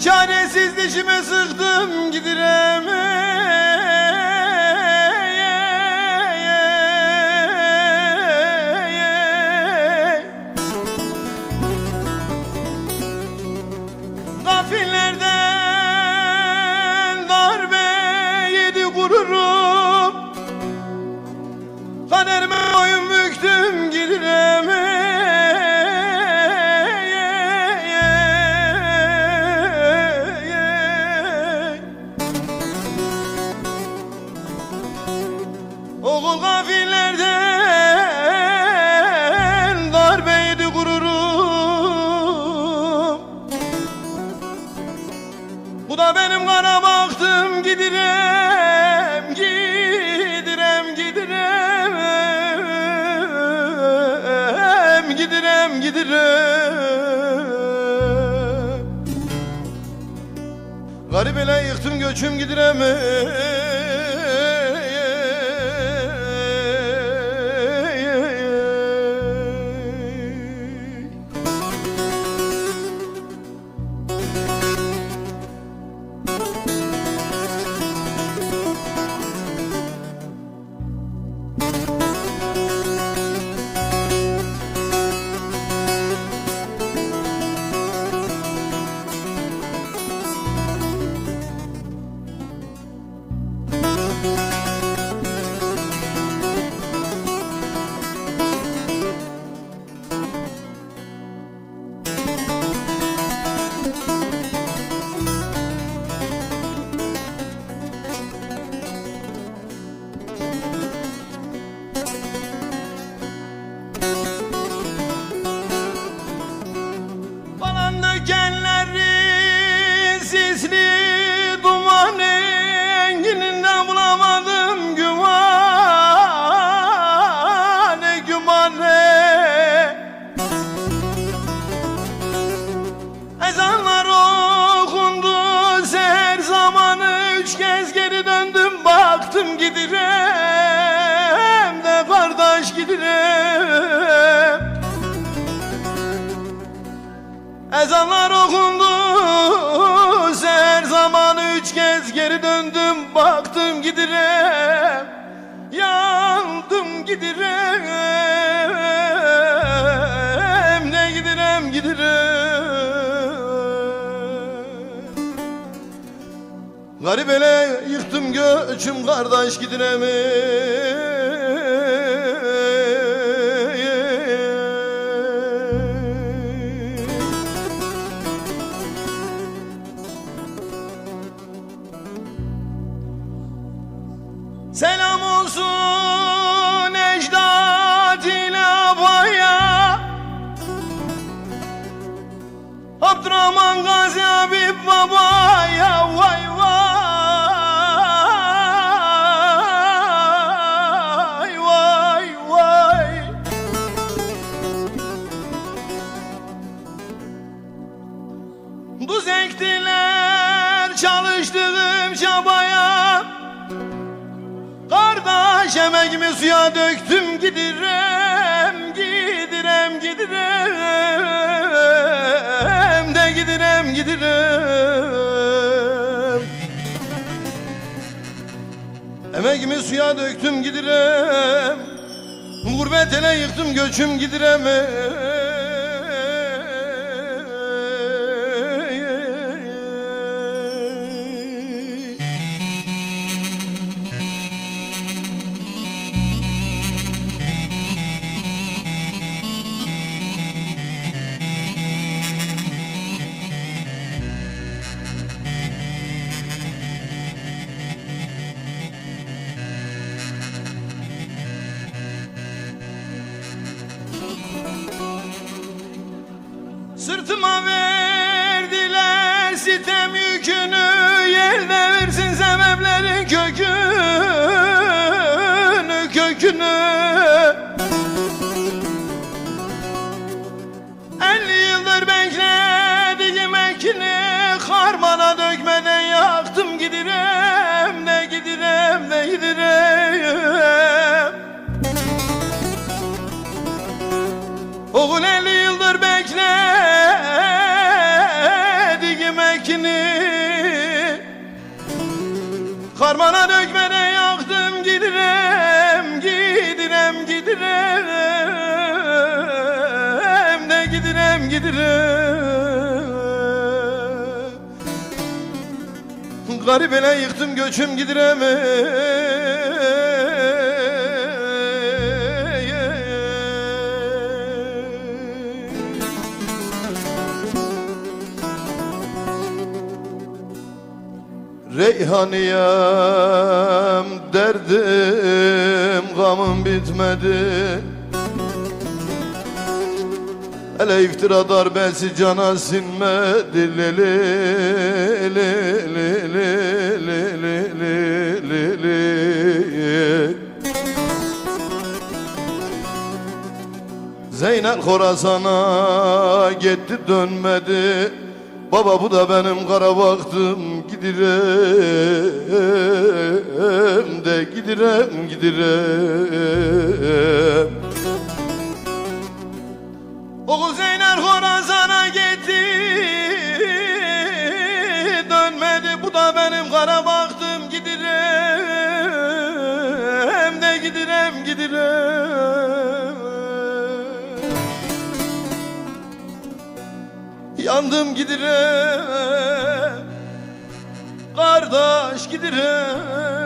Çaresiz dişime sıktım gidirem Gafillerden Benim kara baktım gidirem, gidirem, gidirem, gidirem, gidirem. Garip ele yıktım göçüm gidirem. Kardeş gidirem Ezanlar okundu Seher zamanı üç kez geri döndüm Baktım gidirem Yandım gidirem Ne gidirem gidirem Garip ele yıktım göçüm kardeş gidirem Abdurrahman Gazi Habib babaya Vay vay. Vay vay. Duz ektiler çalıştığım çabaya Kardeş emeğimi suya döktüm gidirem Emeğimi suya döktüm gidirem. Gurbet yıktım göçüm gidirem Sırtıma verdiler sitem yükünü Yer devirsin sebeplerin kökünü Karmana dökmene yaktım gidirem gidirem gidirem de gidirem gidirem. Garip ele yıktım göçüm gidirem Reyhaniyem derdim gamım bitmedi. Hele iftira darbesi cana sinmedi. Li li li li li li li li li Zeynel Khorasan'a gitti dönmedi. Baba bu da benim kara baktım gidirem de gidirem gidirem. Oğul Zeynel Khorasan'a gitti Dönmedi. Bu da benim kara baktım gidirem de gidirem gidirem. Yandım gidirem Kardeş gidirem